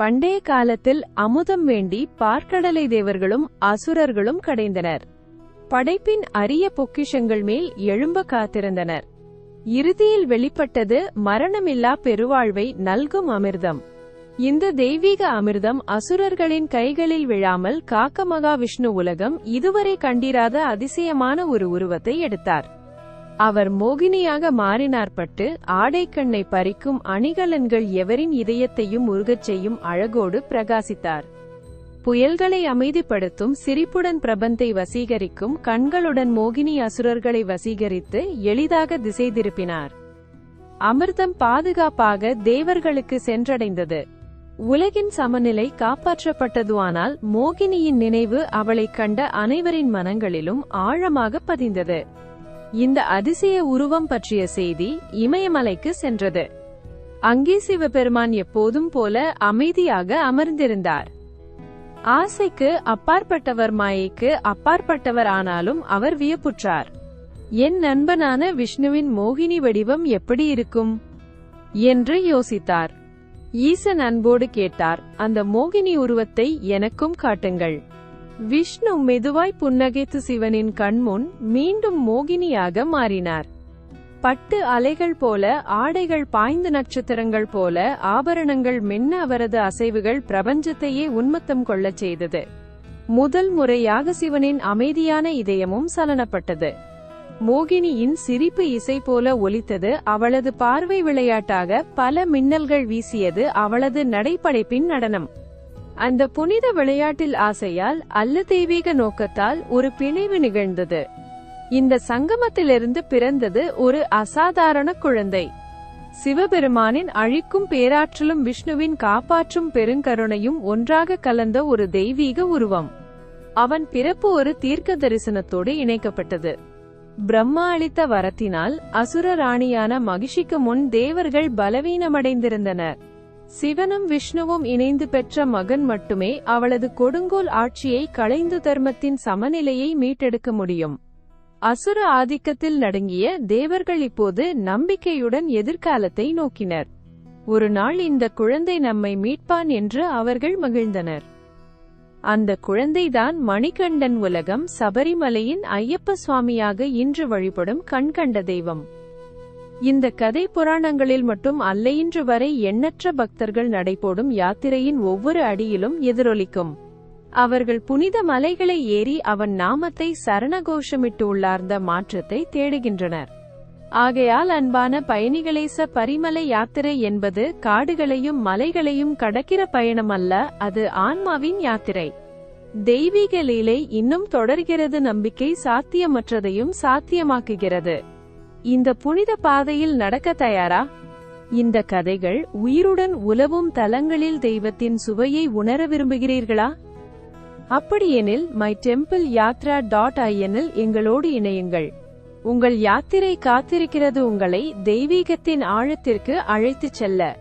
பண்டைய காலத்தில் அமுதம் வேண்டி பார்க்கடலை தேவர்களும் அசுரர்களும் கடைந்தனர். படைப்பின் அரிய பொக்கிஷங்கள் மேல் எழும்ப காத்திருந்தனர். இறுதியில் வெளிப்பட்டது மரணமில்லா பெருவாழ்வை நல்கும் அமிர்தம். இந்த தெய்வீக அமிர்தம் அசுரர்களின் கைகளில் விழாமல் காக்க மகாவிஷ்ணு உலகம் இதுவரை கண்டிராத அதிசயமான ஒரு உருவத்தை எடுத்தார். அவர் மோகினியாக மாறினார்பட்டு ஆடைக்கண்ணை பறிக்கும் அணிகலன்கள் எவரின் இதயத்தையும் உருகச் செய்யும் அழகோடு பிரகாசித்தார். புயல்களை அமைதிப்படுத்தும் சிரிப்புடன் பிரபந்தை வசீகரிக்கும் கண்களுடன் மோகினி அசுரர்களை வசீகரித்து எளிதாக திசை திருப்பினார் அமிர்தம் பாதுகாப்பாக தேவர்களுக்கு சென்றடைந்தது. உலகின் சமநிலை காப்பாற்றப்பட்டதுவானால் மோகினியின் நினைவு அவளைக் கண்ட அனைவரின் மனங்களிலும் ஆழமாக பதிந்தது. இந்த அதிசய உருவம் பற்றிய செய்தி இமயமலைக்கு சென்றது. அங்கே சிவபெருமான் எப்போதும் போல அமைதியாக அமர்ந்திருந்தார். ஆசைக்கு அப்பாற்பட்டவர் மாயைக்கு அப்பாற்பட்டவர் ஆனாலும் அவர் வியப்புற்றார். என் நண்பனான விஷ்ணுவின் மோகினி வடிவம் எப்படி இருக்கும்? என்று யோசித்தார். ஈசன் அன்போடு கேட்டார் அந்த மோகினி உருவத்தை எனக்கும் காட்டுங்கள். விஷ்ணு மெதுவாய் புன்னகைத்து சிவனின் கண்முன் மீண்டும் மோகினியாக மாறினார். பட்டு அலைகள் போல ஆடைகள் பாய்ந்து நட்சத்திரங்கள் போல ஆபரணங்கள் மென்ன அவரது அசைவுகள் பிரபஞ்சத்தையே உன்மத்தம் கொள்ளச் செய்தது. முதல் முறையாக சிவனின் அமைதியான இதயமும் சலனப்பட்டது. மோகினியின் சிரிப்பு இசை போல ஒலித்தது அவளது பார்வை விளையாட்டாக பல மின்னல்கள் வீசியது அவளது நடைப்படைப்பின் நடனம். அந்த புனித விளையாட்டில் ஆசையால் அல்ல தெய்வீக நோக்கத்தால் ஒரு பிணைவு நிகழ்ந்தது. இந்த சங்கமத்திலிருந்து பிறந்தது ஒரு அசாதாரண குழந்தை. சிவபெருமானின் அழிக்கும் பேராற்றலும் விஷ்ணுவின் காப்பாற்றும் பெருங்கருணையும் ஒன்றாக கலந்த ஒரு தெய்வீக உருவம். அவன் பிறப்பு ஒரு தீர்க்க தரிசனத்தோடு இணைக்கப்பட்டது. பிரம்மா அளித்த வரத்தினால் அசுர ராணியான மகிஷிக்கு முன் தேவர்கள் பலவீனமடைந்திருந்தனர். சிவனும் விஷ்ணுவும் இணைந்து பெற்ற மகன் மட்டுமே அவளது கொடுங்கோல் ஆட்சியை களைந்து தர்மத்தின் சமநிலையை மீட்டெடுக்க முடியும். அசுர ஆதிக்கத்தில் நடுங்கிய தேவர்கள் இப்போது நம்பிக்கையுடன் எதிர்காலத்தை நோக்கினர். ஒரு நாள் இந்த குழந்தை நம்மை மீட்பான் என்று அவர்கள் மகிழ்ந்தனர். அந்த குழந்தைதான் மணிகண்டன் உலகம் சபரிமலையின் ஐயப்ப சுவாமியாக இன்று வழிபடும் கண்கண்ட தெய்வம். இந்த கதை புராணங்களில் மட்டும் அல்ல இன்று வரை எண்ணற்ற பக்தர்கள் நடைபோடும் யாத்திரையின் ஒவ்வொரு அடியிலும் எதிரொலிக்கும். அவர்கள் புனித மலைகளை ஏறி அவன் நாமத்தை சரணகோஷமிட்டு உள்ளார்ந்த மாற்றத்தை தேடுகின்றனர். ஆகையால் அன்பான பயணிகளேச பரிமலை யாத்திரை என்பது காடுகளையும் மலைகளையும் கடக்கிற பயணம் அல்ல அது ஆன்மாவின் யாத்திரை. தெய்வீக லீலை இன்னும் தொடர்கிறது நம்பிக்கை சாத்தியமற்றதையும் சாத்தியமாக்குகிறது. இந்த புனித பாதையில் நடக்க தயாரா? இந்த கதைகள் உயிருடன் உலவும் தலங்களில் தெய்வத்தின் சுவையை உணர விரும்புகிறீர்களா? அப்படியெனில் மை டெம்பிள் யாத்ரா டாட் ஐஎனில் எங்களோடு இணையுங்கள். உங்கள் யாத்திரை காத்திருக்கிறது உங்களை தெய்வீகத்தின் ஆழத்திற்கு அழைத்துச் செல்ல.